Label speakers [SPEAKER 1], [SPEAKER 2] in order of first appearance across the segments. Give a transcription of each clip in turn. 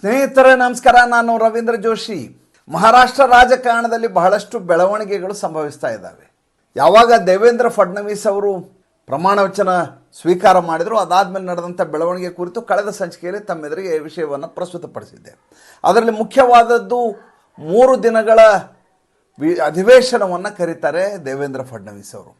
[SPEAKER 1] ಸ್ನೇಹಿತರೆ, ನಮಸ್ಕಾರ. ನಾನು ರವೀಂದ್ರ ಜೋಶಿ. ಮಹಾರಾಷ್ಟ್ರ ರಾಜಕಾರಣದಲ್ಲಿ ಬಹಳಷ್ಟು ಬೆಳವಣಿಗೆಗಳು ಸಂಭವಿಸ್ತಾ ಇದ್ದಾವೆ. ಯಾವಾಗ ದೇವೇಂದ್ರ ಫಡ್ನವೀಸ್ ಅವರು ಪ್ರಮಾಣ ವಚನ ಸ್ವೀಕಾರ ಮಾಡಿದರು, ಅದಾದಮೇಲೆ ನಡೆದಂಥ ಬೆಳವಣಿಗೆ ಕುರಿತು ಕಳೆದ ಸಂಚಿಕೆಯಲ್ಲಿ ತಮ್ಮೆದುರಿಗೆ ಈ ವಿಷಯವನ್ನು ಪ್ರಸ್ತುತಪಡಿಸಿದ್ದೆ. ಅದರಲ್ಲಿ ಮುಖ್ಯವಾದದ್ದು ಮೂರು ದಿನಗಳ ವಿ, ಅಧಿವೇಶನವನ್ನು ಕರೀತಾರೆ ದೇವೇಂದ್ರ ಫಡ್ನವೀಸ್ ಅವರು.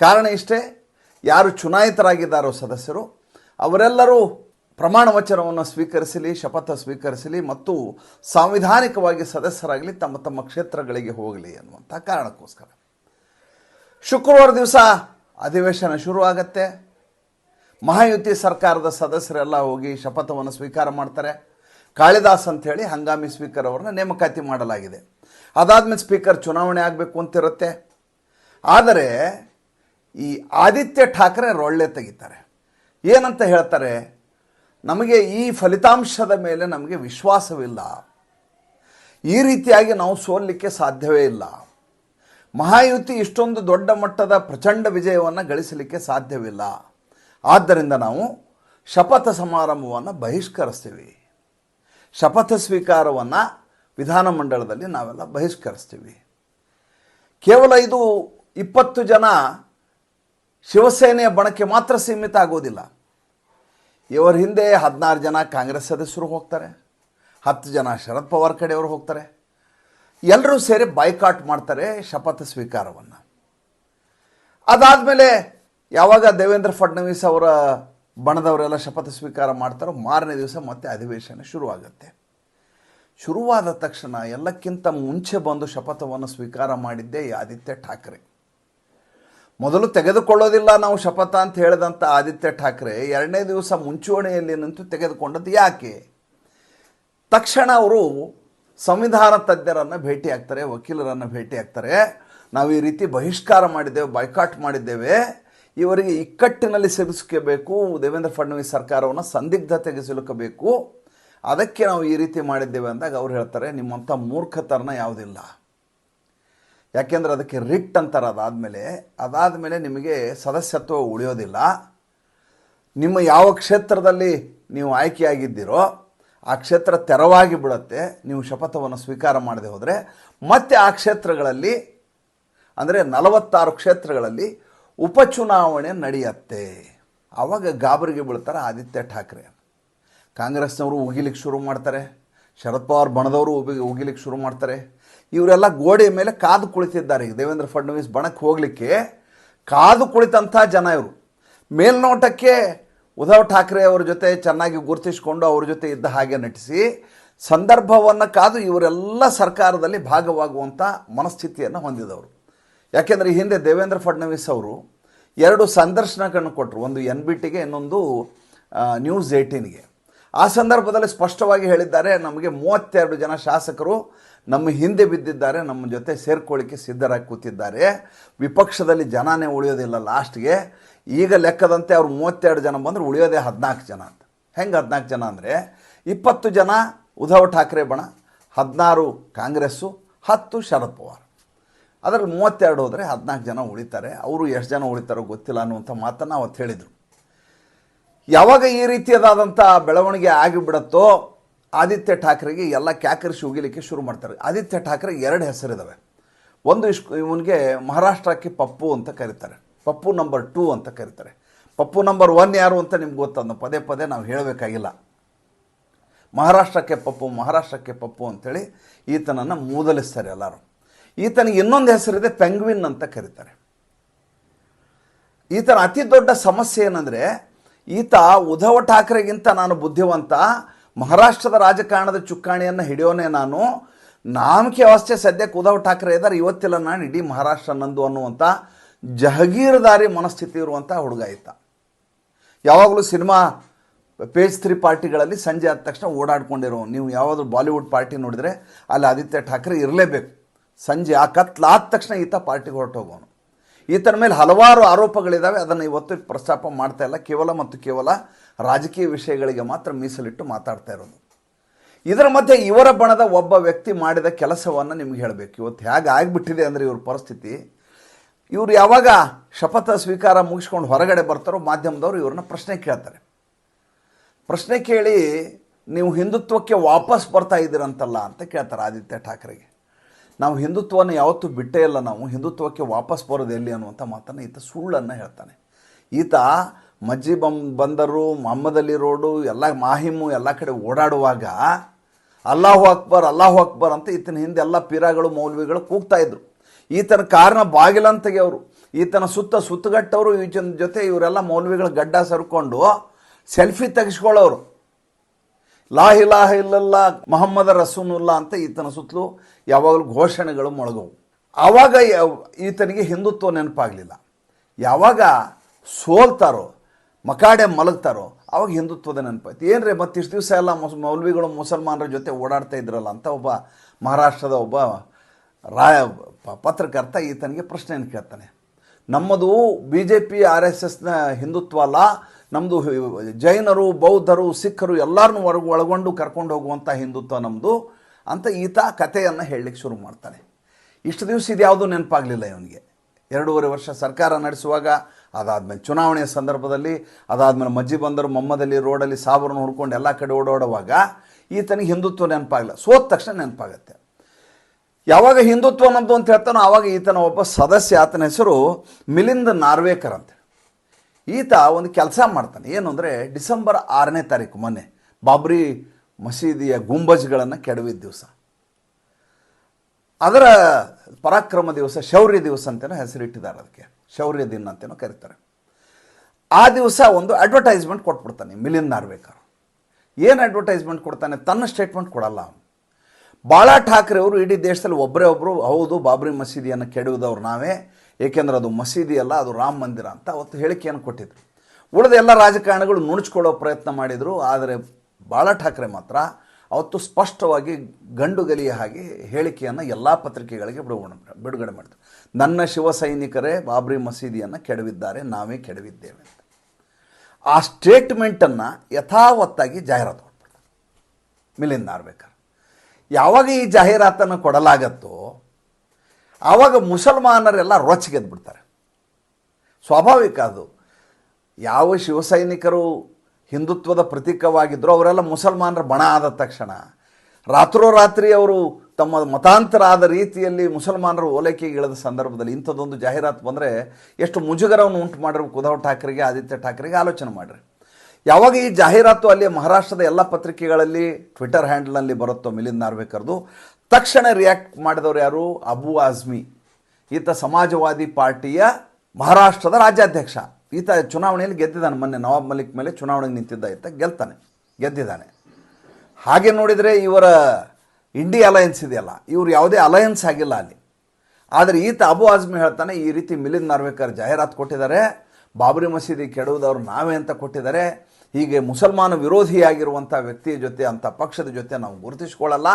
[SPEAKER 1] ಕಾರಣ ಇಷ್ಟೇ, ಯಾರು ಚುನಾಯಿತರಾಗಿದ್ದಾರೋ ಸದಸ್ಯರು, ಅವರೆಲ್ಲರೂ ಪ್ರಮಾಣ ವಚನವನ್ನು ಸ್ವೀಕರಿಸಲಿ, ಶಪಥ ಸ್ವೀಕರಿಸಲಿ ಮತ್ತು ಸಾಂವಿಧಾನಿಕವಾಗಿ ಸದಸ್ಯರಾಗಲಿ ತಮ್ಮ ತಮ್ಮ ಕ್ಷೇತ್ರಗಳಿಗೆ ಹೋಗಲಿ ಅನ್ನುವಂಥ ಕಾರಣಕ್ಕೋಸ್ಕರ. ಶುಕ್ರವಾರ ದಿವಸ ಅಧಿವೇಶನ ಶುರುವಾಗತ್ತೆ. ಮಹಾಯುತಿ ಸರ್ಕಾರದ ಸದಸ್ಯರೆಲ್ಲ ಹೋಗಿ ಶಪಥವನ್ನು ಸ್ವೀಕಾರ ಮಾಡ್ತಾರೆ. ಕಾಳಿದಾಸ್ ಅಂಥೇಳಿ ಹಂಗಾಮಿ ಸ್ಪೀಕರ್ ಅವರನ್ನ ನೇಮಕಾತಿ ಮಾಡಲಾಗಿದೆ. ಅದಾದಮೇಲೆ ಸ್ಪೀಕರ್ ಚುನಾವಣೆ ಆಗಬೇಕು ಅಂತಿರುತ್ತೆ. ಆದರೆ ಈ ಆದಿತ್ಯ ಠಾಕ್ರೆ ರೊಳ್ಳೆ ತೆಗಿತಾರೆ. ಏನಂತ ಹೇಳ್ತಾರೆ? ನಮಗೆ ಈ ಫಲಿತಾಂಶದ ಮೇಲೆ ನಮಗೆ ವಿಶ್ವಾಸವಿಲ್ಲ. ಈ ರೀತಿಯಾಗಿ ನಾವು ಸೋಲಲಿಕ್ಕೆ ಸಾಧ್ಯವೇ ಇಲ್ಲ. ಮಹಾಯುತಿ ಇಷ್ಟೊಂದು ದೊಡ್ಡ ಮಟ್ಟದ ಪ್ರಚಂಡ ವಿಜಯವನ್ನು ಗಳಿಸಲಿಕ್ಕೆ ಸಾಧ್ಯವಿಲ್ಲ. ಆದ್ದರಿಂದ ನಾವು ಶಪಥ ಸಮಾರಂಭವನ್ನು ಬಹಿಷ್ಕರಿಸ್ತೀವಿ. ಶಪಥ ಸ್ವೀಕಾರವನ್ನು ವಿಧಾನಮಂಡಲದಲ್ಲಿ ನಾವೆಲ್ಲ ಬಹಿಷ್ಕರಿಸ್ತೀವಿ. ಕೇವಲ ಇದು ಇಪ್ಪತ್ತು ಜನ ಶಿವಸೇನೆಯ ಬಣಕ್ಕೆ ಮಾತ್ರ ಸೀಮಿತ ಆಗೋದಿಲ್ಲ. ಇವರ ಹಿಂದೆ ಹದಿನಾರು ಜನ ಕಾಂಗ್ರೆಸ್ ಸದಸ್ಯರು ಹೋಗ್ತಾರೆ, ಹತ್ತು ಜನ ಶರದ್ ಪವಾರ್ ಕಡೆಯವರು ಹೋಗ್ತಾರೆ. ಎಲ್ಲರೂ ಸೇರಿ ಬಾಯ್ಕಾಟ್ ಮಾಡ್ತಾರೆ ಶಪಥ ಸ್ವೀಕಾರವನ್ನು. ಅದಾದಮೇಲೆ ಯಾವಾಗ ದೇವೇಂದ್ರ ಫಡ್ನವೀಸ್ ಅವರ ಬಣದವರೆಲ್ಲ ಶಪಥ ಸ್ವೀಕಾರ ಮಾಡ್ತಾರೋ, ಮಾರನೇ ದಿವಸ ಮತ್ತೆ ಅಧಿವೇಶನ ಶುರುವಾಗುತ್ತೆ. ಶುರುವಾದ ತಕ್ಷಣ ಎಲ್ಲಕ್ಕಿಂತ ಮುಂಚೆ ಬಂದು ಶಪಥವನ್ನು ಸ್ವೀಕಾರ ಮಾಡಿದ್ದೇ ಆದಿತ್ಯ ಠಾಕ್ರೆ. ಮೊದಲು ತೆಗೆದುಕೊಳ್ಳೋದಿಲ್ಲ ನಾವು ಶಪಥ ಅಂತ ಹೇಳಿದಂಥ ಆದಿತ್ಯ ಠಾಕ್ರೆ ಎರಡನೇ ದಿವಸ ಮುಂಚೂಣಿಯಲ್ಲಿ ನಿಂತು ತೆಗೆದುಕೊಂಡದ್ದು ಯಾಕೆ? ತಕ್ಷಣ ಅವರು ಸಂವಿಧಾನ ತಜ್ಞರನ್ನು ಭೇಟಿ ಆಗ್ತಾರೆ, ವಕೀಲರನ್ನು ಭೇಟಿ ಆಗ್ತಾರೆ. ನಾವು ಈ ರೀತಿ ಬಹಿಷ್ಕಾರ ಮಾಡಿದ್ದೇವೆ ಬೈಕಾಟ್ ಮಾಡಿದ್ದೇವೆ. ಇವರಿಗೆ ಇಕ್ಕಟ್ಟಿನಲ್ಲಿ ಸಿಲುಕಿಸಬೇಕು, ದೇವೇಂದ್ರ ಫಡ್ನವೀಸ್ ಸರ್ಕಾರವನ್ನು ಸಂದಿಗ್ಧತೆಗೆ ಸಿಲುಕಬೇಕು. ಅದಕ್ಕೆ ನಾವು ಈ ರೀತಿ ಮಾಡಿದ್ದೇವೆ ಅಂದಾಗ ಅವ್ರು ಹೇಳ್ತಾರೆ, ನಿಮ್ಮಂಥ ಮೂರ್ಖತನ ಯಾವುದಿಲ್ಲ. ಯಾಕೆಂದ್ರೆ ಅದಕ್ಕೆ ರಿಟ್ ಅಂತಾರೆ ಅದಾದಮೇಲೆ. ಅದಾದಮೇಲೆ ನಿಮಗೆ ಸದಸ್ಯತ್ವ ಉಳಿಯೋದಿಲ್ಲ. ನಿಮ್ಮ ಯಾವ ಕ್ಷೇತ್ರದಲ್ಲಿ ನೀವು ಆಯ್ಕೆಯಾಗಿದ್ದೀರೋ ಆ ಕ್ಷೇತ್ರ ತೆರವಾಗಿ ಬಿಡುತ್ತೆ. ನೀವು ಶಪಥವನ್ನು ಸ್ವೀಕಾರ ಮಾಡದೆ ಹೋದರೆ ಮತ್ತೆ ಆ ಕ್ಷೇತ್ರಗಳಲ್ಲಿ ಅಂದರೆ ನಲವತ್ತಾರು ಕ್ಷೇತ್ರಗಳಲ್ಲಿ ಉಪಚುನಾವಣೆ ನಡೆಯುತ್ತೆ. ಆವಾಗ ಗಾಬರಿಗೆ ಬೀಳ್ತಾರೆ ಆದಿತ್ಯ ಠಾಕ್ರೆ. ಕಾಂಗ್ರೆಸ್ನವರು ಉಗಿಲಿಕ್ಕೆ ಶುರು ಮಾಡ್ತಾರೆ. ಶರದ್ ಪವಾರ್ ಬಣದವರು ಉಗಿ ಉಗಿಲಿಕ್ಕೆ ಶುರು ಮಾಡ್ತಾರೆ. ಇವರೆಲ್ಲ ಗೋಡೆಯ ಮೇಲೆ ಕಾದು ಕುಳಿತಿದ್ದಾರೆ. ದೇವೇಂದ್ರ ಫಡ್ನವೀಸ್ ಬಣಕ್ಕೆ ಹೋಗಲಿಕ್ಕೆ ಕಾದು ಕುಳಿತಂಥ ಜನ ಇವರು. ಮೇಲ್ನೋಟಕ್ಕೆ ಉದ್ಧವ್ ಠಾಕ್ರೆ ಅವ್ರ ಜೊತೆ ಚೆನ್ನಾಗಿ ಗುರುತಿಸಿಕೊಂಡು ಅವ್ರ ಜೊತೆ ಇದ್ದ ಹಾಗೆ ನಟಿಸಿ ಸಂದರ್ಭವನ್ನು ಕಾದು ಇವರೆಲ್ಲ ಸರ್ಕಾರದಲ್ಲಿ ಭಾಗವಾಗುವಂಥ ಮನಸ್ಥಿತಿಯನ್ನು ಹೊಂದಿದವರು. ಯಾಕೆಂದರೆ ಹಿಂದೆ ದೇವೇಂದ್ರ ಫಡ್ನವೀಸ್ ಅವರು ಎರಡು ಸಂದರ್ಶನಗಳನ್ನು ಕೊಟ್ಟರು ಒಂದು ಎನ್ ಬಿ ಟಿಗೆ ಇನ್ನೊಂದು ನ್ಯೂಸ್ ಏಯ್ಟೀನ್ಗೆ ಆ ಸಂದರ್ಭದಲ್ಲಿ ಸ್ಪಷ್ಟವಾಗಿ ಹೇಳಿದ್ದಾರೆ, ನಮಗೆ ಮೂವತ್ತೆರಡು ಜನ ಶಾಸಕರು ನಮ್ಮ ಹಿಂದೆ ಬಿದ್ದಿದ್ದಾರೆ, ನಮ್ಮ ಜೊತೆ ಸೇರ್ಕೊಳ್ಳಿಕ್ಕೆ ಸಿದ್ಧರಾಗಿ ಕೂತಿದ್ದಾರೆ. ವಿಪಕ್ಷದಲ್ಲಿ ಜನನೇ ಉಳಿಯೋದಿಲ್ಲ ಲಾಸ್ಟ್ಗೆ. ಈಗ ಲೆಕ್ಕದಂತೆ ಅವ್ರು ಮೂವತ್ತೆರಡು ಜನ ಬಂದರೆ ಉಳಿಯೋದೇ ಹದಿನಾಲ್ಕು ಜನ ಅಂತ. ಹೆಂಗೆ ಹದಿನಾಲ್ಕು ಜನ ಅಂದರೆ, ಇಪ್ಪತ್ತು ಜನ ಉದ್ಧವ್ ಠಾಕ್ರೆ ಬಣ, ಹದಿನಾರು ಕಾಂಗ್ರೆಸ್ಸು, ಹತ್ತು ಶರದ್ ಪವಾರ್. ಅದರಲ್ಲಿ ಮೂವತ್ತೆರಡು ಹೋದರೆ ಹದಿನಾಲ್ಕು ಜನ ಉಳಿತಾರೆ. ಅವರು ಎಷ್ಟು ಜನ ಉಳಿತಾರೋ ಗೊತ್ತಿಲ್ಲ ಅನ್ನುವಂಥ ಮಾತನ್ನು ಅವತ್ತು ಹೇಳಿದರು. ಯಾವಾಗ ಈ ರೀತಿಯದಾದಂಥ ಬೆಳವಣಿಗೆ ಆಗಿಬಿಡತ್ತೋ ಆದಿತ್ಯ ಠಾಕ್ರೆಗೆ ಎಲ್ಲ ಕ್ಯಾಕರಿಸಿ ಉಗಿಲಿಕ್ಕೆ ಶುರು ಮಾಡ್ತಾರೆ. ಆದಿತ್ಯ ಠಾಕ್ರೆ ಎರಡು ಹೆಸರಿದ್ದಾವೆ ಒಂದು ಇಶ್, ಇವನಿಗೆ ಮಹಾರಾಷ್ಟ್ರಕ್ಕೆ ಪಪ್ಪು ಅಂತ ಕರೀತಾರೆ. ಪಪ್ಪು ನಂಬರ್ ಟೂ ಅಂತ ಕರೀತಾರೆ. ಪಪ್ಪು ನಂಬರ್ ಒನ್ ಯಾರು ಅಂತ ನಿಮ್ಗೆ ಗೊತ್ತಂದು ಪದೇ ಪದೇ ನಾವು ಹೇಳಬೇಕಾಗಿಲ್ಲ. ಮಹಾರಾಷ್ಟ್ರಕ್ಕೆ ಪಪ್ಪು ಮಹಾರಾಷ್ಟ್ರಕ್ಕೆ ಪಪ್ಪು ಅಂಥೇಳಿ ಈತನನ್ನು ಮೂದಲಿಸ್ತಾರೆ ಎಲ್ಲರೂ. ಈತನಿಗೆ ಇನ್ನೊಂದು ಹೆಸರಿದೆ ಪೆಂಗ್ವಿನ್ ಅಂತ ಕರೀತಾರೆ. ಈತನ ಅತಿ ದೊಡ್ಡ ಸಮಸ್ಯೆ ಏನಂದರೆ, ಈತ ಉದ್ಧವ ಠಾಕ್ರೆಗಿಂತ ನಾನು ಬುದ್ಧಿವಂತ ಮಹಾರಾಷ್ಟ್ರದ ರಾಜಕಾರಣದ ಚುಕ್ಕಾಣಿಯನ್ನು ಹಿಡಿಯೋನೆ ನಾನು. ನಾಮಕೆ ಅವಸ್ಥೆ ಸದ್ಯಕ್ಕೆ ಉದ್ಧವ್ ಠಾಕ್ರೆ ಇದ್ದಾರೆ. ಇವತ್ತಿಲ್ಲ ನಾನು, ಇಡೀ ಮಹಾರಾಷ್ಟ್ರ ನಂದು ಅನ್ನುವಂಥ ಜಹಗೀರದಾರಿ ಮನಸ್ಥಿತಿ ಇರುವಂಥ ಹುಡುಗ ಇತ್ತ ಯಾವಾಗಲೂ ಸಿನಿಮಾ ಪೇಜ್ ತ್ರೀ ಪಾರ್ಟಿಗಳಲ್ಲಿ ಸಂಜೆ ಆದ ತಕ್ಷಣ ಓಡಾಡ್ಕೊಂಡಿರೋ, ನೀವು ಯಾವಾದರೂ ಬಾಲಿವುಡ್ ಪಾರ್ಟಿ ನೋಡಿದರೆ ಅಲ್ಲಿ ಆದಿತ್ಯ ಠಾಕ್ರೆ ಇರಲೇಬೇಕು. ಸಂಜೆ ಆ ಕತ್ಲಾದ ತಕ್ಷಣ ಈತ ಪಾರ್ಟಿಗೆ ಹೊರಟೋಗೋನು. ಈತನ ಮೇಲೆ ಹಲವಾರು ಆರೋಪಗಳಿದ್ದಾವೆ ಅದನ್ನು ಇವತ್ತು ಪ್ರಸ್ತಾಪ ಮಾಡ್ತಾ ಇಲ್ಲ. ಕೇವಲ ಮತ್ತು ಕೇವಲ ರಾಜಕೀಯ ವಿಷಯಗಳಿಗೆ ಮಾತ್ರ ಮೀಸಲಿಟ್ಟು ಮಾತಾಡ್ತಾ ಇರೋದು. ಇದರ ಮಧ್ಯೆ ಇವರ ಬಣದ ಒಬ್ಬ ವ್ಯಕ್ತಿ ಮಾಡಿದ ಕೆಲಸವನ್ನು ನಿಮ್ಗೆ ಹೇಳಬೇಕು. ಇವತ್ತು ಹೇಗೆ ಆಗಿಬಿಟ್ಟಿದೆ ಅಂದರೆ ಇವ್ರ ಪರಿಸ್ಥಿತಿ. ಇವರು ಯಾವಾಗ ಶಪಥ ಸ್ವೀಕಾರ ಮುಗಿಸ್ಕೊಂಡು ಹೊರಗಡೆ ಬರ್ತಾರೋ ಮಾಧ್ಯಮದವರು ಇವ್ರನ್ನ ಪ್ರಶ್ನೆ ಕೇಳ್ತಾರೆ. ಪ್ರಶ್ನೆ ಕೇಳಿ ನೀವು ಹಿಂದುತ್ವಕ್ಕೆ ವಾಪಸ್ ಬರ್ತಾ ಇದ್ದೀರಂತಲ್ಲ ಅಂತ ಕೇಳ್ತಾರೆ ಆದಿತ್ಯ ಠಾಕ್ರೆಗೆ. ನಾವು ಹಿಂದುತ್ವವನ್ನು ಯಾವತ್ತೂ ಬಿಟ್ಟೇ ಇಲ್ಲ ನಾವು, ಹಿಂದುತ್ವಕ್ಕೆ ವಾಪಸ್ ಬರೋದು ಎಲ್ಲಿ ಅನ್ನುವಂಥ ಮಾತನ್ನು ಈತ ಸುಳ್ಳನ್ನು ಹೇಳ್ತಾನೆ. ಈತ ಮಜ್ಜಿ ಬಂ ಬಂದರು ಮೊಹಮ್ಮದ್ ಅಲಿ ರೋಡು, ಎಲ್ಲ ಮಾಹಿಮು ಎಲ್ಲ ಕಡೆ ಓಡಾಡುವಾಗ ಅಲ್ಲಾಹು ಅಕ್ಬರ್ ಅಲ್ಲಾಹು ಅಕ್ಬರ್ ಅಂತ ಈತನ ಹಿಂದೆ ಎಲ್ಲ ಪೀರಾಗಳು, ಮೌಲ್ವಿಗಳು ಕೂಗ್ತಾ ಇದ್ರು. ಈತನ ಕಾರಣ ಬಾಗಿಲಂತ ಅವರು, ಈತನ ಸುತ್ತ ಸುತ್ತಗಟ್ಟವರು, ಈಚನ ಜೊತೆ ಇವರೆಲ್ಲ ಮೌಲ್ವಿಗಳ ಗಡ್ಡ ಸರ್ಕೊಂಡು ಸೆಲ್ಫಿ ತೆಗೆಸ್ಕೊಳ್ಳೋರು. ಲಾ ಲಾಹ ಇಲ್ಲಲ್ಲ ಮೊಹಮ್ಮದ ರಸೂನುಲ್ಲಾ ಅಂತ ಈತನ ಸುತ್ತಲೂ ಯಾವಾಗಲೂ ಘೋಷಣೆಗಳು ಮೊಳಗವು. ಆವಾಗ ಈತನಿಗೆ ಹಿಂದುತ್ವ ನೆನಪಾಗಲಿಲ್ಲ. ಯಾವಾಗ ಸೋಲ್ತಾರೋ, ಮಕಾಡೆ ಮಲಗ್ತಾರೋ, ಅವಾಗ ಹಿಂದುತ್ವದ ನೆನಪಾಯ್ತು. ಏನ್ರಿ ಮತ್ತೆ ಇಷ್ಟು ದಿವಸ ಎಲ್ಲ ಮುಸ್, ಮೌಲ್ವಿಗಳು ಮುಸಲ್ಮಾನರ ಜೊತೆ ಓಡಾಡ್ತಾ ಇದ್ರಲ್ಲ ಅಂತ ಒಬ್ಬ ಮಹಾರಾಷ್ಟ್ರದ ಒಬ್ಬ ರಾಯ ಪತ್ರಕರ್ತ ಈತನಿಗೆ ಪ್ರಶ್ನೆಯನ್ನು ಕೇಳ್ತಾನೆ. ನಮ್ಮದು B J P R S ಎಸ್ನ ಹಿಂದುತ್ವ ಅಲ್ಲ ನಮ್ಮದು ಜೈನರು, ಬೌದ್ಧರು, ಸಿಖ್ಖರು ಎಲ್ಲರನ್ನೂ ಹೊರಗೆ ಒಳಗೊಂಡು ಕರ್ಕೊಂಡು ಹೋಗುವಂಥ ಹಿಂದುತ್ವ ನಮ್ಮದು ಅಂತ ಈತ ಕಥೆಯನ್ನು ಹೇಳಲಿಕ್ಕೆ ಶುರು ಮಾಡ್ತಾನೆ. ಇಷ್ಟು ದಿವಸ ಇದು ಯಾವುದೂ ನೆನಪಾಗಲಿಲ್ಲ ಇವನಿಗೆ. ಎರಡೂವರೆ ವರ್ಷ ಸರ್ಕಾರ ನಡೆಸುವಾಗ, ಅದಾದಮೇಲೆ ಚುನಾವಣೆಯ ಸಂದರ್ಭದಲ್ಲಿ, ಅದಾದಮೇಲೆ ಮಜ್ಜಿ ಬಂದರು ಮೊಮ್ಮದಲ್ಲಿ, ರೋಡಲ್ಲಿ ಸಾಬರನ್ನು ಹುಡ್ಕೊಂಡು ಎಲ್ಲ ಕಡೆ ಓಡಾಡುವಾಗ ಈತನಿಗೆ ಹಿಂದುತ್ವ ನೆನಪಾಗಲ್ಲ ಸೋತ ತಕ್ಷಣ ನೆನಪಾಗತ್ತೆ. ಯಾವಾಗ ಹಿಂದುತ್ವ ನಮ್ಮದು ಅಂತ ಹೇಳ್ತಾನೋ ಆವಾಗ ಈತನ ಒಬ್ಬ ಸದಸ್ಯ, ಆತನ ಹೆಸರು ಮಿಲಿಂದ್ ನಾರ್ವೇಕರ್ ಅಂತ. ಈತ ಒಂದು ಕೆಲಸ ಮಾಡ್ತಾನೆ. ಏನು ಅಂದರೆ ಡಿಸೆಂಬರ್ ಆರನೇ ತಾರೀಕು ಮೊನ್ನೆ ಬಾಬ್ರಿ ಮಸೀದಿಯ ಗುಂಬಜ್ಗಳನ್ನು ಕೆಡವಿದ ದಿವಸ. ಅದರ ಪರಾಕ್ರಮ ದಿವಸ, ಶೌರ್ಯ ದಿವಸ ಅಂತೇನೋ ಹೆಸರಿಟ್ಟಿದ್ದಾರೆ ಅದಕ್ಕೆ. ಶೌರ್ಯ ದಿನ ಅಂತೇನೋ ಕರೀತಾರೆ. ಆ ದಿವಸ ಒಂದು ಅಡ್ವರ್ಟೈಸ್ಮೆಂಟ್ ಕೊಟ್ಬಿಡ್ತಾನೆ ಮಿಲಿನ್ ನಾರ್ವೇಕರ್. ಏನು ಅಡ್ವರ್ಟೈಸ್ಮೆಂಟ್ ಕೊಡ್ತಾನೆ? ತನ್ನ ಸ್ಟೇಟ್ಮೆಂಟ್ ಕೊಡಲ್ಲ ಅವನು. ಬಾಳಾ ಠಾಕ್ರೆ ಅವರು ಇಡೀ ದೇಶದಲ್ಲಿ ಒಬ್ಬರೇ ಒಬ್ಬರು ಹೌದು, ಬಾಬ್ರಿ ಮಸೀದಿಯನ್ನು ಕೆಡುವುದವ್ರು ನಾವೇ ಏಕೆಂದ್ರೆ ಅದು ಮಸೀದಿ ಅಲ್ಲ, ಅದು ರಾಮ ಮಂದಿರ ಅಂತ ಅವತ್ತು ಹೇಳಿಕೆಯನ್ನು ಕೊಟ್ಟಿದ್ರು. ಉಳಿದ ಎಲ್ಲ ರಾಜಕಾರಣಿಗಳು ನುಣುಚ್ಕೊಳ್ಳೋ ಪ್ರಯತ್ನ ಮಾಡಿದರು, ಆದರೆ ಬಾಳ ಠಾಕ್ರೆ ಮಾತ್ರ ಅವತ್ತು ಸ್ಪಷ್ಟವಾಗಿ ಗಂಡುಗಲಿಯ ಹಾಗೆ ಹೇಳಿಕೆಯನ್ನು ಎಲ್ಲ ಪತ್ರಿಕೆಗಳಿಗೆ ಬಿಡುಗಡೆ ಬಿಡುಗಡೆ ಮಾಡಿದರು. ನನ್ನ ಶಿವ ಸೈನಿಕರೇ, ಬಾಬ್ರಿ ಮಸೀದಿಯನ್ನು ಕೆಡವಿದ್ದಾರೆ, ನಾವೇ ಕೆಡವಿದ್ದೇವೆ ಅಂತ. ಆ ಸ್ಟೇಟ್ಮೆಂಟನ್ನು ಯಥಾವತ್ತಾಗಿ ಜಾಹೀರಾತು ಕೊಟ್ಬಿಡ್ತಾರೆ ಮಿಲಿಂದ ಆರ್ಬೇಕಾರೆ ಯಾವಾಗ ಈ ಜಾಹೀರಾತನ್ನು ಕೊಡಲಾಗತ್ತೋ ಆವಾಗ ಮುಸಲ್ಮಾನರೆಲ್ಲ ರೊಚ್ಚಿಗೆದ್ದು ಬಿಡ್ತಾರೆ ಸ್ವಾಭಾವಿಕ ಅದು. ಯಾವ ಶಿವಸೈನಿಕರು ಹಿಂದುತ್ವದ ಪ್ರತೀಕವಾಗಿದ್ದರು ಅವರೆಲ್ಲ ಮುಸಲ್ಮಾನರ ಬಣ ಆದ ತಕ್ಷಣ, ರಾತ್ರೋರಾತ್ರಿ ಅವರು ತಮ್ಮ ಮತಾಂತರ ಆದ ರೀತಿಯಲ್ಲಿ ಮುಸಲ್ಮಾನರು ಓಲೈಕೆಗೆ ಇಳಿದ ಸಂದರ್ಭದಲ್ಲಿ ಇಂಥದ್ದೊಂದು ಜಾಹೀರಾತು ಬಂದರೆ ಎಷ್ಟು ಮುಜುಗರವನ್ನು ಉಂಟು ಮಾಡಿರ್ಬೇಕು ಉದ್ಧವ್ ಠಾಕ್ರೆಗೆ, ಆದಿತ್ಯ ಠಾಕ್ರೆಗೆ ಆಲೋಚನೆ ಮಾಡಿರಿ. ಯಾವಾಗ ಈ ಜಾಹೀರಾತು ಅಲ್ಲಿ ಮಹಾರಾಷ್ಟ್ರದ ಎಲ್ಲ ಪತ್ರಿಕೆಗಳಲ್ಲಿ ಟ್ವಿಟರ್ ಹ್ಯಾಂಡಲ್ನಲ್ಲಿ ಬರುತ್ತೋ ಮಿಲಿಂದ್ ನಾರ್ವೇಕರ್ದು ತಕ್ಷಣ ರಿಯಾಕ್ಟ್ ಮಾಡಿದವರು ಯಾರು? ಅಬು ಆಜ್ಮಿ. ಈತ ಸಮಾಜವಾದಿ ಪಾರ್ಟಿಯ ಮಹಾರಾಷ್ಟ್ರದ ರಾಜ್ಯಾಧ್ಯಕ್ಷ. ಈತ ಚುನಾವಣೆಯಲ್ಲಿ ಗೆದ್ದಿದ್ದಾನೆ ಮೊನ್ನೆ. ನವಾಬ್ ಮಲಿಕ್ ಮೇಲೆ ಚುನಾವಣೆಗೆ ನಿಂತಿದ್ದ ಈತ. ಗೆಲ್ತಾನೆ. ಗೆದ್ದಿದ್ದಾನೆ. ಹಾಗೆ ನೋಡಿದರೆ ಇವರ ಇಂಡಿ ಅಲಯನ್ಸ್ ಇದೆಯಲ್ಲ, ಇವರು ಯಾವುದೇ ಅಲಯನ್ಸ್ ಆಗಿಲ್ಲ ಅಲ್ಲಿ. ಆದರೆ ಈತ ಅಬು ಆಜ್ಮಿ ಹೇಳ್ತಾನೆ, ಈ ರೀತಿ ಮಿಲಿಂದ್ ನಾರ್ವೇಕರ್ ಜಾಹೀರಾತು ಕೊಟ್ಟಿದ್ದಾರೆ. ಬಾಬರಿ ಮಸೀದಿ ಕೆಡುವುದವ್ರು ನಾವೇ ಅಂತ ಕೊಟ್ಟಿದ್ದಾರೆ. ಹೀಗೆ ಮುಸಲ್ಮಾನ ವಿರೋಧಿಯಾಗಿರುವಂಥ ವ್ಯಕ್ತಿಯ ಜೊತೆ ಅಂಥ ಪಕ್ಷದ ಜೊತೆ ನಾವು ಗುರುತಿಸ್ಕೊಳ್ಳಲ್ಲ.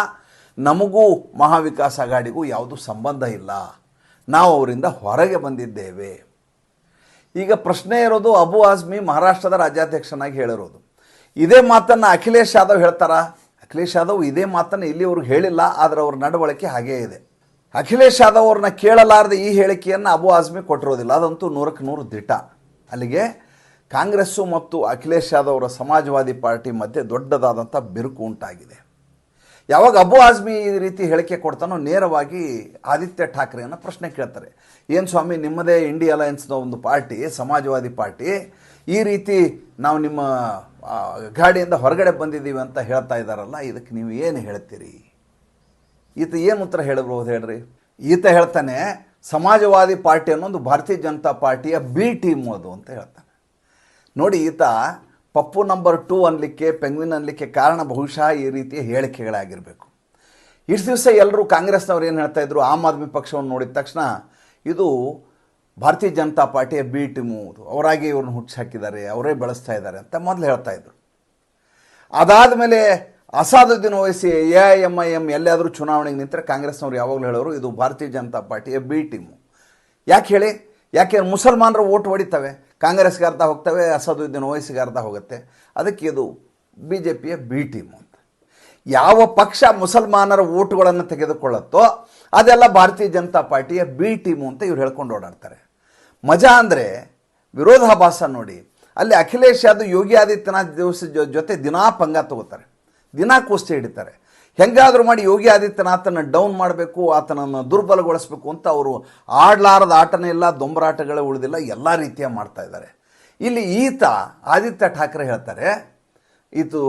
[SPEAKER 1] ನಮಗೂ ಮಹಾವಿಕಾಸ್ ಅಘಾಡಿಗೂ ಯಾವುದೂ ಸಂಬಂಧ ಇಲ್ಲ. ನಾವು ಅವರಿಂದ ಹೊರಗೆ ಬಂದಿದ್ದೇವೆ. ಈಗ ಪ್ರಶ್ನೆ ಇರೋದು ಅಬು ಆಜ್ಮಿ ಮಹಾರಾಷ್ಟ್ರದ ರಾಜ್ಯಾಧ್ಯಕ್ಷನಾಗಿ ಹೇಳಿರೋದು. ಇದೇ ಮಾತನ್ನು ಅಖಿಲೇಶ್ ಯಾದವ್ ಹೇಳ್ತಾರಾ? ಅಖಿಲೇಶ್ ಯಾದವ್ ಇದೇ ಮಾತನ್ನು ಇಲ್ಲಿವರೆಗೂ ಹೇಳಿಲ್ಲ, ಆದರೆ ಅವ್ರ ನಡವಳಿಕೆ ಹಾಗೇ ಇದೆ. ಅಖಿಲೇಶ್ ಯಾದವ್ ಅವ್ರನ್ನ ಕೇಳಲಾರದೆ ಈ ಹೇಳಿಕೆಯನ್ನು ಅಬು ಆಜ್ಮಿ ಕೊಟ್ಟಿರೋದಿಲ್ಲ. ಅದಂತೂ ನೂರಕ್ಕೆ ನೂರು ದಿಟ ಅಲ್ಲಿಗೆ ಕಾಂಗ್ರೆಸ್ಸು ಮತ್ತು ಅಖಿಲೇಶ್ ಯಾದವ್ ಅವರ ಸಮಾಜವಾದಿ ಪಾರ್ಟಿ ಮಧ್ಯೆ ದೊಡ್ಡದಾದಂಥ ಬಿರುಕು ಉಂಟಾಗಿದೆ. ಯಾವಾಗ ಅಬು ಆಜ್ಮಿ ಈ ರೀತಿ ಹೇಳಿಕೆ ಕೊಡ್ತಾನೋ ನೇರವಾಗಿ ಆದಿತ್ಯ ಠಾಕ್ರೆಯನ್ನು ಪ್ರಶ್ನೆ ಕೇಳ್ತಾರೆ. ಏನು ಸ್ವಾಮಿ, ನಿಮ್ಮದೇ ಇಂಡಿಯಾ ಅಲಯನ್ಸ್ನ ಒಂದು ಪಾರ್ಟಿ, ಸಮಾಜವಾದಿ ಪಾರ್ಟಿ, ಈ ರೀತಿ ನಾವು ನಿಮ್ಮ ಗಾಡಿಯಿಂದ ಹೊರಗಡೆ ಬಂದಿದ್ದೀವಿ ಅಂತ ಹೇಳ್ತಾ ಇದ್ದಾರಲ್ಲ, ಇದಕ್ಕೆ ನೀವು ಏನು ಹೇಳ್ತೀರಿ? ಈತ ಏನು ಉತ್ತರ ಹೇಳಬಹುದು ಹೇಳ್ರಿ? ಈತ ಹೇಳ್ತಾನೆ, ಸಮಾಜವಾದಿ ಪಾರ್ಟಿ ಅನ್ನೋದು ಭಾರತೀಯ ಜನತಾ ಪಾರ್ಟಿಯ ಬಿ ಟೀಮ್ ಅದು ಅಂತ ಹೇಳ್ತಾನೆ. ನೋಡಿ, ಈತ ಪಪ್ಪು ನಂಬರ್ ಟೂ ಅನ್ಲಿಕ್ಕೆ ಪೆಂಗ್ವಿನ್ ಅನ್ಲಿಕ್ಕೆ ಕಾರಣ ಬಹುಶಃ ಈ ರೀತಿಯ ಹೇಳಿಕೆಗಳಾಗಿರಬೇಕು. ಇಷ್ಟು ದಿವಸ ಎಲ್ಲರೂ ಕಾಂಗ್ರೆಸ್ನವ್ರು ಏನು ಹೇಳ್ತಾ ಇದ್ರು? ಆಮ್ ಆದ್ಮಿ ಪಕ್ಷವನ್ನು ನೋಡಿದ ತಕ್ಷಣ ಇದು ಭಾರತೀಯ ಜನತಾ ಪಾರ್ಟಿಯ ಬಿ ಟೀಮು ಅವರಾಗಿ ಇವ್ರನ್ನ ಹುಚ್ಚಿ ಹಾಕಿದ್ದಾರೆ, ಅವರೇ ಬೆಳೆಸ್ತಾ ಇದ್ದಾರೆ ಅಂತ ಮೊದಲು ಹೇಳ್ತಾ ಇದ್ರು. ಅದಾದ ಮೇಲೆ ಅಸಾದುದ್ದೀನ್ ವಹಿಸಿ A I M I M ಎಲ್ಲಾದರೂ ಚುನಾವಣೆಗೆ ನಿಂತರೆ ಕಾಂಗ್ರೆಸ್ನವ್ರು ಯಾವಾಗಲೂ ಹೇಳೋರು ಇದು ಭಾರತೀಯ ಜನತಾ ಪಾರ್ಟಿಯ ಬಿ ಟೀಮು ಯಾಕೆ ಹೇಳಿ? ಯಾಕೆ ಮುಸಲ್ಮಾನರು ಓಟ್ ಹೊಡಿತವೆ? ಕಾಂಗ್ರೆಸ್ಗೆ ಅರ್ಧ ಹೋಗ್ತವೆ, ಅಸದುದ್ದೀನ್ ಓವೈಸಿಗೆ ಅರ್ಧ ಹೋಗುತ್ತೆ. ಅದಕ್ಕೆ ಇದು ಬಿ ಜೆ ಪಿಯ ಬಿ ಟೀಮು ಅಂತ. ಯಾವ ಪಕ್ಷ ಮುಸಲ್ಮಾನರ ಓಟುಗಳನ್ನು ತೆಗೆದುಕೊಳ್ಳುತ್ತೋ, ಅದೆಲ್ಲ ಭಾರತೀಯ ಜನತಾ ಪಾರ್ಟಿಯ ಬಿ ಟೀಮು ಅಂತ ಇವ್ರು ಹೇಳ್ಕೊಂಡು ಓಡಾಡ್ತಾರೆ. ಮಜಾ ಅಂದರೆ ವಿರೋಧಾಭಾಸ ನೋಡಿ, ಅಲ್ಲಿ ಅಖಿಲೇಶ್ ಯಾದವ್ ಯೋಗಿ ಆದಿತ್ಯನಾಥ್ ದಿವಸ ಜೊತೆ ದಿನಾ ಪಂಗ ತಗೋತಾರೆ. ದಿನಾ ಕುಸ್ತಿ ಹಿಡಿತಾರೆ. ಹೆಂಗಾದರೂ ಮಾಡಿ ಯೋಗಿ ಆದಿತ್ಯನಾಥನ ಡೌನ್ ಮಾಡಬೇಕು, ಆತನನ್ನು ದುರ್ಬಲಗೊಳಿಸಬೇಕು ಅಂತ ಅವರು ಆಡಲಾರದ ಆಟನೇ ಇಲ್ಲ, ದೊಂಬರಾಟಗಳೇ ಉಳಿದಿಲ್ಲ, ಎಲ್ಲ ರೀತಿಯ ಮಾಡ್ತಾ ಇದ್ದಾರೆ. ಇಲ್ಲಿ ಈತ ಆದಿತ್ಯ ಠಾಕ್ರೆ ಹೇಳ್ತಾರೆ, ಇದು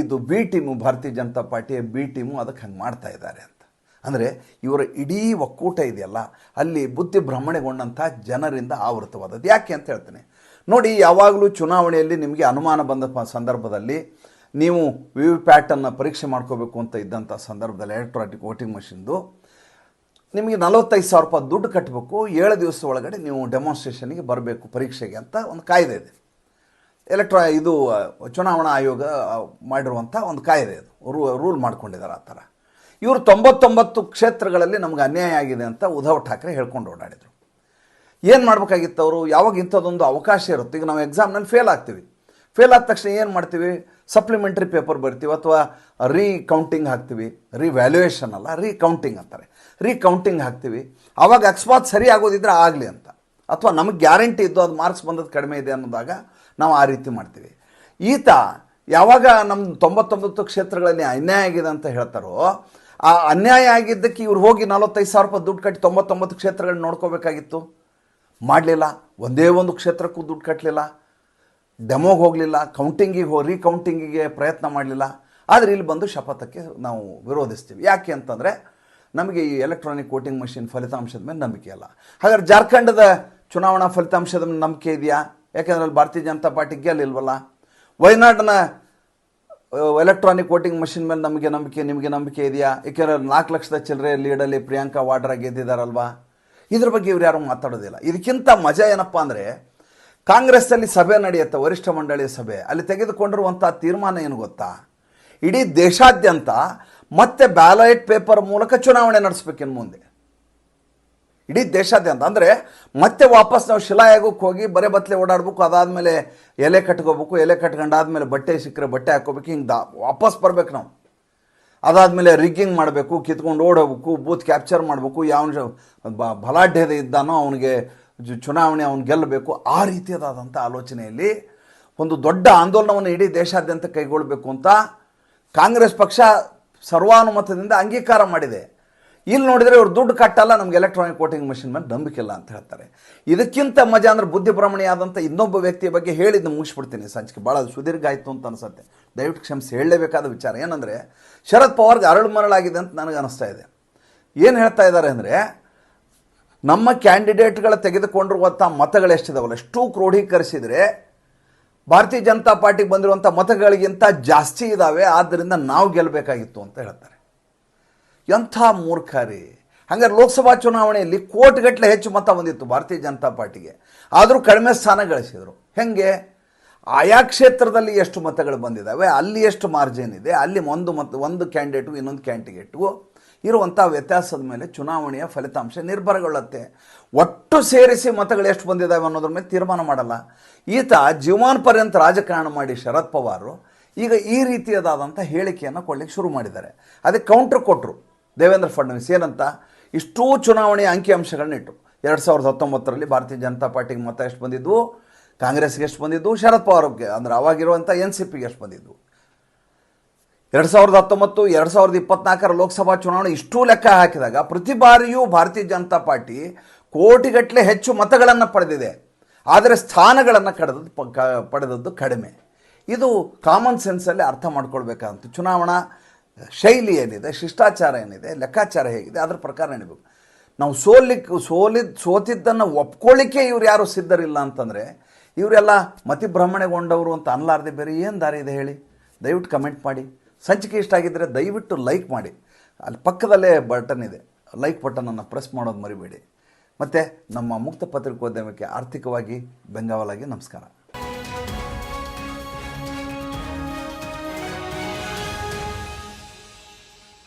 [SPEAKER 1] ಇದು ಬಿ ಟೀಮು, ಭಾರತೀಯ ಜನತಾ ಪಾರ್ಟಿಯ ಬಿ ಟೀಮು, ಅದಕ್ಕೆ ಹಂಗೆ ಮಾಡ್ತಾ ಇದ್ದಾರೆ ಅಂತ. ಅಂದರೆ ಇವರ ಇಡೀ ಒಕ್ಕೂಟ ಇದೆಯಲ್ಲ, ಅಲ್ಲಿ ಬುದ್ಧಿ ಭ್ರಮಣೆಗೊಂಡಂಥ ಜನರಿಂದ ಆವೃತವಾದದ್ದು. ಯಾಕೆ ಅಂತ ಹೇಳ್ತೇನೆ. ನೋಡಿ, ಯಾವಾಗಲೂ ಚುನಾವಣೆಯಲ್ಲಿ ನಿಮಗೆ ಅನುಮಾನ ಬಂದ ಸಂದರ್ಭದಲ್ಲಿ ನೀವು ವಿ ವಿ ಪ್ಯಾಟನ್ನು ಪರೀಕ್ಷೆ ಮಾಡ್ಕೋಬೇಕು ಅಂತ ಇದ್ದಂಥ ಸಂದರ್ಭದಲ್ಲಿ ಎಲೆಕ್ಟ್ರಾನಿಕ್ ವೋಟಿಂಗ್ ಮಷಿನ್ದು ನಿಮಗೆ ನಲವತ್ತೈದು ಸಾವಿರ ರೂಪಾಯಿ ದುಡ್ಡು ಕಟ್ಟಬೇಕು ಏಳು ದಿವಸ ಒಳಗಡೆ ನೀವು ಡೆಮಾನ್ಸ್ಟ್ರೇಷನ್ಗೆ ಬರಬೇಕು ಪರೀಕ್ಷೆಗೆ ಅಂತ ಒಂದು ಕಾಯ್ದೆ ಇದೆ. ಎಲೆಕ್ಟ್ರಾ ಇದು ಚುನಾವಣಾ ಆಯೋಗ ಮಾಡಿರುವಂಥ ಒಂದು ಕಾಯ್ದೆ ಅದು ರೂ, ರೂಲ್ ಮಾಡ್ಕೊಂಡಿದ್ದಾರೆ ಆ ಥರ. ಇವರು ತೊಂಬತ್ತೊಂಬತ್ತು ಕ್ಷೇತ್ರಗಳಲ್ಲಿ ನಮ್ಗೆ ಅನ್ಯಾಯ ಆಗಿದೆ ಅಂತ ಉದ್ಧವ್ ಠಾಕ್ರೆ ಹೇಳ್ಕೊಂಡು ಓಡಾಡಿದರು. ಏನು ಮಾಡಬೇಕಾಗಿತ್ತು ಅವರು? ಯಾವಾಗ ಇಂಥದ್ದೊಂದು ಅವಕಾಶ ಇರುತ್ತೆ, ಈಗ ನಾವು ಎಕ್ಸಾಮ್ನಲ್ಲಿ ಫೇಲ್ ಆಗ್ತೀವಿ. ಫೇಲ್ ಆದ ತಕ್ಷಣ ಏನು ಮಾಡ್ತೀವಿ? ಸಪ್ಲಿಮೆಂಟ್ರಿ ಪೇಪರ್ ಬರ್ತೀವಿ ಅಥವಾ ರೀ ಕೌಂಟಿಂಗ್ ಹಾಕ್ತೀವಿ. ರೀ ವ್ಯಾಲ್ಯೂಯೇಷನ್ ಅಲ್ಲ ರೀ ಕೌಂಟಿಂಗ್ ಅಂತಾರೆ. ರೀ ಕೌಂಟಿಂಗ್ ಹಾಕ್ತೀವಿ. ಆವಾಗ ಅಕಸ್ಮಾತ್ ಸರಿ ಆಗೋದಿದ್ರೆ ಆಗಲಿ ಅಂತ. ಅಥವಾ ನಮಗೆ ಗ್ಯಾರಂಟಿ ಇದ್ದು ಅದು ಮಾರ್ಕ್ಸ್ ಬಂದದ್ದು ಕಡಿಮೆ ಇದೆ ಅನ್ನೋದಾಗ ನಾವು ಆ ರೀತಿ ಮಾಡ್ತೀವಿ. ಈತ ಯಾವಾಗ ನಮ್ಮ ತೊಂಬತ್ತೊಂಬತ್ತು ಕ್ಷೇತ್ರಗಳಲ್ಲಿ ಅನ್ಯಾಯ ಆಗಿದೆ ಅಂತ ಹೇಳ್ತಾರೋ, ಆ ಅನ್ಯಾಯ ಆಗಿದ್ದಕ್ಕೆ ಇವ್ರು ಹೋಗಿ ನಲವತ್ತೈದು ಸಾವಿರ ರೂಪಾಯಿ ದುಡ್ಡು ಕಟ್ಟಿ ತೊಂಬತ್ತೊಂಬತ್ತು ಕ್ಷೇತ್ರಗಳನ್ನ ನೋಡ್ಕೋಬೇಕಾಗಿತ್ತು. ಮಾಡಲಿಲ್ಲ. ಒಂದೇ ಒಂದು ಕ್ಷೇತ್ರಕ್ಕೂ ದುಡ್ಡು ಕಟ್ಟಲಿಲ್ಲ ಡೆಮೋಗೆ ಹೋಗಲಿಲ್ಲ ಕೌಂಟಿಂಗಿಗೆ ಹೋ ರೀಕೌಂಟಿಂಗಿಗೆ ಪ್ರಯತ್ನ ಮಾಡಲಿಲ್ಲ. ಆದರೆ ಇಲ್ಲಿ ಬಂದು ಶಪಥಕ್ಕೆ ನಾವು ವಿರೋಧಿಸ್ತೀವಿ. ಯಾಕೆ ಅಂತಂದರೆ ನಮಗೆ ಈ ಎಲೆಕ್ಟ್ರಾನಿಕ್ ವೋಟಿಂಗ್ ಮಷಿನ್ ಫಲಿತಾಂಶದ ಮೇಲೆ ನಂಬಿಕೆ ಇಲ್ಲ ಹಾಗಾದ್ರೆ ಜಾರ್ಖಂಡದ ಚುನಾವಣಾ ಫಲಿತಾಂಶದ ಮೇಲೆ ನಂಬಿಕೆ ಇದೆಯಾ? ಯಾಕೆಂದ್ರೆ ಅಲ್ಲಿ ಭಾರತೀಯ ಜನತಾ ಪಾರ್ಟಿ ಗೆಲ್ಲಿಲ್ವಲ್ಲ? ವಯನಾಡಿನ ಎಲೆಕ್ಟ್ರಾನಿಕ್ ವೋಟಿಂಗ್ ಮಷಿನ್ ಮೇಲೆ ನಮಗೆ ನಂಬಿಕೆ, ನಿಮಗೆ ನಂಬಿಕೆ ಇದೆಯಾ? ಏಕೆಂದರೆ ನಾಲ್ಕು ಲಕ್ಷದ ಚಿಲ್ಲರೆ ಲೀಡಲ್ಲಿ ಪ್ರಿಯಾಂಕಾ ವಾಡ್ರಾ ಗೆದ್ದಿದ್ದಾರಲ್ವಾ? ಇದ್ರ ಬಗ್ಗೆ ಇವ್ರು ಯಾರು ಮಾತಾಡೋದಿಲ್ಲ. ಇದಕ್ಕಿಂತ ಮಜಾ ಏನಪ್ಪ ಅಂದರೆ ಕಾಂಗ್ರೆಸ್ಸಲ್ಲಿ ಸಭೆ ನಡೆಯುತ್ತೆ, ವರಿಷ್ಠ ಮಂಡಳಿಯ ಸಭೆ. ಅಲ್ಲಿ ತೆಗೆದುಕೊಂಡಿರುವಂಥ ತೀರ್ಮಾನ ಏನು ಗೊತ್ತಾ? ಇಡೀ ದೇಶಾದ್ಯಂತ ಮತ್ತೆ ಬ್ಯಾಲೆಟ್ ಪೇಪರ್ ಮೂಲಕ ಚುನಾವಣೆ ನಡೆಸ್ಬೇಕಿನ್ನು ಮುಂದೆ. ಇಡೀ ದೇಶಾದ್ಯಂತ. ಅಂದರೆ ಮತ್ತೆ ವಾಪಸ್ ನಾವು ಶಿಲಾಯಾಗಕ್ಕೆ ಹೋಗಿ ಬರೇ ಬತ್ತಲೆ ಓಡಾಡ್ಬೇಕು, ಅದಾದಮೇಲೆ ಎಲೆ ಕಟ್ಕೋಬೇಕು, ಎಲೆ ಕಟ್ಕೊಂಡಾದ್ಮೇಲೆ ಬಟ್ಟೆ ಸಿಕ್ಕರೆ ಬಟ್ಟೆ ಹಾಕೋಬೇಕು ಹಿಂಗೆ ದಾ ವಾಪಸ್ ಬರ್ಬೇಕು ನಾವು. ಅದಾದಮೇಲೆ ರಿಗ್ಗಿಂಗ್ ಮಾಡಬೇಕು, ಕಿತ್ಕೊಂಡು ಓಡೋಗ್ಬೇಕು, ಬೂತ್ ಕ್ಯಾಪ್ಚರ್ ಮಾಡಬೇಕು, ಯಾವ ಬಲಾಢ್ಯದ ಇದ್ದಾನೋ ಅವನಿಗೆ ಚುನಾವಣೆ ಅವ್ನು ಗೆಲ್ಲಬೇಕು ಆ ರೀತಿಯದಾದಂಥ ಆಲೋಚನೆಯಲ್ಲಿ ಒಂದು ದೊಡ್ಡ ಆಂದೋಲನವನ್ನು ಇಡೀ ದೇಶಾದ್ಯಂತ ಕೈಗೊಳ್ಳಬೇಕು ಅಂತ ಕಾಂಗ್ರೆಸ್ ಪಕ್ಷ ಸರ್ವಾನುಮತದಿಂದ ಅಂಗೀಕಾರ ಮಾಡಿದೆ. ಇಲ್ಲಿ ನೋಡಿದರೆ ಇವ್ರು ದುಡ್ಡು ಕಟ್ಟಲ್ಲ, ನಮ್ಗೆ ಎಲೆಕ್ಟ್ರಾನಿಕ್ ವೋಟಿಂಗ್ ಮಷಿನ್ ಮೇಲೆ ನಂಬಿಕೆ ಇಲ್ಲ ಅಂತ ಹೇಳ್ತಾರೆ. ಇದಕ್ಕಿಂತ ಮಜಾ ಅಂದರೆ ಬುದ್ಧಿ ಭ್ರಮಣೆಯಾದಂಥ ಇನ್ನೊಬ್ಬ ವ್ಯಕ್ತಿಯ ಬಗ್ಗೆ ಹೇಳಿದ್ದು ಮುಗಿಸ್ಬಿಡ್ತೀನಿ ಸಂಚಿಕೆ. ಭಾಳ ಸುದೀರ್ಘ ಆಯಿತು ಅಂತ ಅನಿಸುತ್ತೆ. ದಯವಿಟ್ಟು ಕ್ಷಮಿಸಿ, ಹೇಳಲೇಬೇಕಾದ ವಿಚಾರ ಏನಂದರೆ, ಶರದ್ ಪವಾರ್ಗೆ ಅರಳು ಮರಳಾಗಿದೆ ಅಂತ ನನಗೆ ಅನಿಸ್ತಾ ಇದೆ. ಏನು ಹೇಳ್ತಾ ಇದ್ದಾರೆ ಅಂದರೆ ನಮ್ಮ ಕ್ಯಾಂಡಿಡೇಟ್ಗಳ ತೆಗೆದುಕೊಂಡಿರುವಂಥ ಮತಗಳು ಎಷ್ಟಿದಾವಲ್ಲ? ಎಷ್ಟು ಕ್ರೋಢೀಕರಿಸಿದರೆ ಭಾರತೀಯ ಜನತಾ ಪಾರ್ಟಿಗೆ ಬಂದಿರುವಂಥ ಮತಗಳಿಗಿಂತ ಜಾಸ್ತಿ ಇದ್ದಾವೆ ಆದ್ದರಿಂದ ನಾವು ಗೆಲ್ಲಬೇಕಾಗಿತ್ತು ಅಂತ ಹೇಳ್ತಾರೆ. ಎಂಥ ಮೂರ್ಖರಿ. ಹಂಗಾರೆ ಲೋಕಸಭಾ ಚುನಾವಣೆಯಲ್ಲಿ ಕೋಟಿಗಟ್ಟಲೆ ಹೆಚ್ಚು ಮತ ಬಂದಿತ್ತು ಭಾರತೀಯ ಜನತಾ ಪಾರ್ಟಿಗೆ. ಆದರೂ ಕಡಿಮೆ ಸ್ಥಾನ ಗಳಿಸಿದರು. ಹೆಂಗೆ? ಆಯಾ ಕ್ಷೇತ್ರದಲ್ಲಿ ಎಷ್ಟು ಮತಗಳು ಬಂದಿದ್ದಾವೆ ಅಲ್ಲಿ ಎಷ್ಟು ಮಾರ್ಜಿನ್ ಇದೆ, ಅಲ್ಲಿ ಒಂದು ಮತ, ಒಂದು ಕ್ಯಾಂಡಿಡೇಟು, ಇನ್ನೊಂದು ಕ್ಯಾಂಡಿಡೇಟ್ಗೂ ಇರುವಂಥ ವ್ಯತ್ಯಾಸದ ಮೇಲೆ ಚುನಾವಣೆಯ ಫಲಿತಾಂಶ ನಿರ್ಭರಗೊಳ್ಳುತ್ತೆ. ಒಟ್ಟು ಸೇರಿಸಿ ಮತಗಳು ಎಷ್ಟು ಬಂದಿದ್ದಾವೆ ಅನ್ನೋದ್ರ ಮೇಲೆ ತೀರ್ಮಾನ ಮಾಡಲ್ಲ. ಈತ ಜೀವಮಾನ ಪರ್ಯಂತ ರಾಜಕಾರಣ ಮಾಡಿ ಶರದ್ ಪವಾರು. ಈಗ ಈ ರೀತಿಯದಾದಂಥ ಹೇಳಿಕೆಯನ್ನು ಕೊಡಲಿಕ್ಕೆ ಶುರು ಮಾಡಿದ್ದಾರೆ. ಅದಕ್ಕೆ ಕೌಂಟ್ರ್ ಕೊಟ್ಟರು ದೇವೇಂದ್ರ ಫಡ್ನವೀಸ್. ಏನಂತ? ಇಷ್ಟೂ ಚುನಾವಣೆಯ ಅಂಕಿಅಂಶಗಳನ್ನ ಇಟ್ಟು. ಎರಡು ಸಾವಿರದ ಹತ್ತೊಂಬತ್ತರಲ್ಲಿ ಭಾರತೀಯ ಜನತಾ ಪಾರ್ಟಿಗೆ ಮತ ಎಷ್ಟು ಬಂದಿದ್ವು? ಕಾಂಗ್ರೆಸ್ಗೆ ಎಷ್ಟು ಬಂದಿದ್ದು ಶರದ್ ಪವಾರ್ಗೆ. ಅಂದರೆ ಅವಾಗಿರುವಂಥ ಎನ್ ಸಿ ಪಿಗೆ ಎಷ್ಟು ಬಂದಿದ್ದು ಎರಡು ಸಾವಿರದ ಹತ್ತೊಂಬತ್ತು, ಎರಡು ಸಾವಿರದ ಇಪ್ಪತ್ನಾಲ್ಕರ ಲೋಕಸಭಾ ಚುನಾವಣೆ ಇಷ್ಟು ಲೆಕ್ಕ ಹಾಕಿದಾಗ ಪ್ರತಿ ಬಾರಿಯೂ ಭಾರತೀಯ ಜನತಾ ಪಾರ್ಟಿ ಕೋಟಿಗಟ್ಟಲೆ ಹೆಚ್ಚು ಮತಗಳನ್ನು ಪಡೆದಿದೆ. ಆದರೆ ಸ್ಥಾನಗಳನ್ನು ಕಡೆದದ್ದು ಪಡೆದದ್ದು ಕಡಿಮೆ. ಇದು ಕಾಮನ್ ಸೆನ್ಸಲ್ಲಿ ಅರ್ಥ ಮಾಡ್ಕೊಳ್ಬೇಕಂತ ಚುನಾವಣಾ ಶೈಲಿ ಏನಿದೆ, ಶಿಷ್ಟಾಚಾರ ಏನಿದೆ, ಲೆಕ್ಕಾಚಾರ ಹೇಗಿದೆ, ಅದ್ರ ಪ್ರಕಾರ ನಡಿಬೇಕು. ನಾವು ಸೋಲಿಕ್ಕೆ ಸೋಲಿ, ಸೋತಿದ್ದನ್ನು ಒಪ್ಕೊಳ್ಳಿಕ್ಕೆ ಇವ್ರು ಯಾರು ಸಿದ್ಧರಿಲ್ಲ ಅಂತಂದರೆ ಇವರೆಲ್ಲ ಮತಿಭ್ರಮಣೆಗೊಂಡವರು ಅಂತ ಅನ್ಲಾರ್ದೆ ಬೇರೆ ಏನು ದಾರಿ ಇದೆ ಹೇಳಿ? ದಯವಿಟ್ಟು ಕಮೆಂಟ್ ಮಾಡಿ. ಸಂಚಿಕೆ ಇಷ್ಟ ಆಗಿದ್ದರೆ ದಯವಿಟ್ಟು ಲೈಕ್ ಮಾಡಿ. ಅಲ್ಲಿ ಪಕ್ಕದಲ್ಲೇ ಬಟನ್ ಇದೆ. ಲೈಕ್ ಬಟನನ್ನು ಪ್ರೆಸ್ ಮಾಡೋದು ಮರಿಬೇಡಿ. ಮತ್ತು ನಮ್ಮ ಮುಕ್ತ ಪತ್ರಿಕೋದ್ಯಮಕ್ಕೆ ಆರ್ಥಿಕವಾಗಿ ಬೆಂಗಾವಲಾಗಿ ನಮಸ್ಕಾರ.